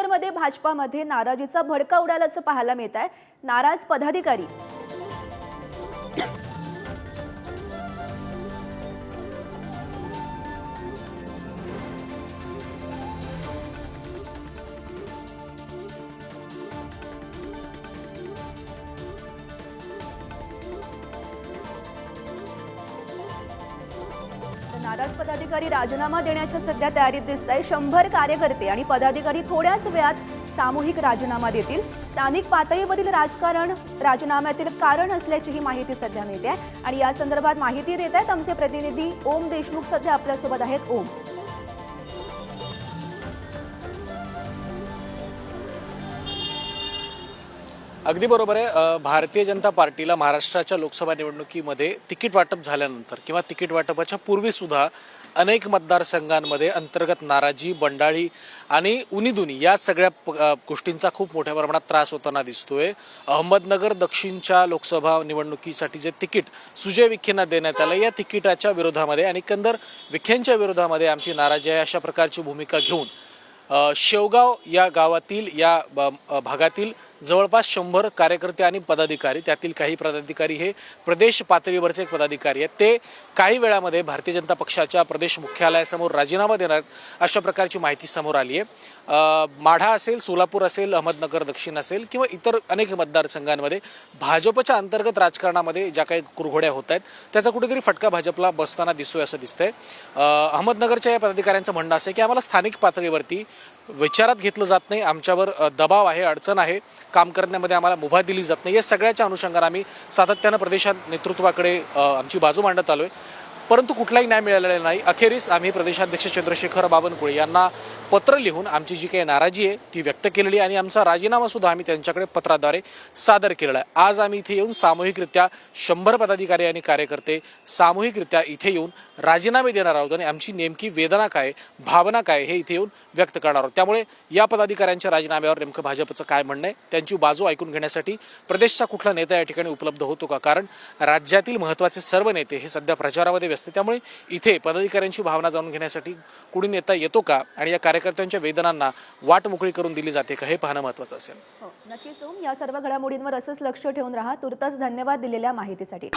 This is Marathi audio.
नगरमध्ये भाजपामध्ये नाराजीचा भडका उडाल्याचं पाहायला मिळत आहे नाराज पदाधिकारी. नाराज पदाधिकारी राजीनामा देण्याच्या सध्या तयारीत दिसत आहे शंभर कार्यकर्ते आणि पदाधिकारी थोड्याच वेळात सामूहिक राजीनामा देतील. स्थानिक पातळीवरील राजकारण राजीनाम्यातील कारण असल्याचीही माहिती सध्या मिळते आहे. आणि या संदर्भात माहिती देत आहेत आमचे प्रतिनिधी ओम देशमुख. सध्या आपल्यासोबत आहेत. ओम. अगदी बरोबर आहे. भारतीय जनता पार्टीला महाराष्ट्राच्या लोकसभा निवडणुकीमध्ये तिकीट वाटप झाल्यानंतर किंवा तिकीट वाटपाच्या पूर्वी सुद्धा अनेक मतदारसंघांमध्ये अंतर्गत नाराजी बंडाळी आणि उनीदुनी या सगळ्या प- गोष्टींचा खूप मोठ्या प्रमाणात त्रास होताना दिसतोय. अहमदनगर दक्षिणच्या लोकसभा निवडणुकीसाठी जे तिकीट सुजय विखेंना देण्यात आलं या तिकिटाच्या विरोधामध्ये आणि एकंदर विखेंच्या विरोधामध्ये आमची नाराजी आहे अशा प्रकारची भूमिका घेऊन शेवगाव या गावातील या ब- भागातील जवळपास शंभर कार्यकर्ते आणि पदाधिकारी त्यातील काही पदाधिकारी हे प्रदेश पातळीवरचे पदाधिकारी आहेत. ते काही वेळामध्ये भारतीय जनता पक्षाच्या प्रदेश मुख्यालयासमोर राजीनामा देणार अशा प्रकारची माहिती समोर आली आहे. माढा असेल सोलापूर असेल अहमदनगर दक्षिण असेल किंवा इतर अनेक मतदारसंघांमध्ये भाजपच्या अंतर्गत राजकारणामध्ये ज्या काही कुरघोड्या होत आहेत त्याचा कुठेतरी फटका भाजपला बसताना दिसतोय असं दिसतंय. अहमदनगरच्या या पदाधिकाऱ्यांचं म्हणणं असं आहे की आम्हाला स्थानिक पातळीवरती विचारात घेतलं जात नाही. आमच्यावर दबाव आहे अडचण आहे. काम करण्यामध्ये आम्हाला मुभा दिली जात नाही. या सगळ्याच्या अनुषंगाने आम्ही सातत्यानं प्रदेशात नेतृत्वाकडे आमची बाजू मांडत आलो आहे परंतु कुठलाही न्याय मिळालेला नाही. अखेरीस आम्ही प्रदेशाध्यक्ष चंद्रशेखर बावनकुळे यांना पत्र लिहून आमची जी काही नाराजी आहे ती व्यक्त केलेली आणि आमचा राजीनामा सुद्धा आम्ही त्यांच्याकडे पत्राद्वारे सादर केलेला आहे. आज आम्ही इथे येऊन सामूहिकरित्या शंभर पदाधिकारी आणि कार्यकर्ते सामूहिकरित्या इथे येऊन राजीनामे देणार आहोत आणि आमची नेमकी वेदना काय भावना काय हे इथे येऊन व्यक्त करणार आहोत. त्यामुळे या पदाधिकाऱ्यांच्या राजीनाम्यावर नेमकं भाजपचं काय म्हणणं आहे त्यांची बाजू ऐकून घेण्यासाठी प्रदेशचा कुठला नेता या ठिकाणी उपलब्ध होतो का? कारण राज्यातील महत्त्वाचे सर्व नेते हे सध्या प्रचारामध्ये व्यस्त असते. त्यामुळे इथे पदाधिकाऱ्यांची भावना जाणून घेण्यासाठी कुणी नेता येतो का? आणि या कार्यकर्त्यांच्या वेदनांना वाट मोकळी करून दिली जाते का? हे पाहणं महत्वाचं असेल. हो, नक्कीच या सर्व घडामोडींवर असंच लक्ष ठेवून राहा. तुर्तास धन्यवाद दिलेल्या माहितीसाठी.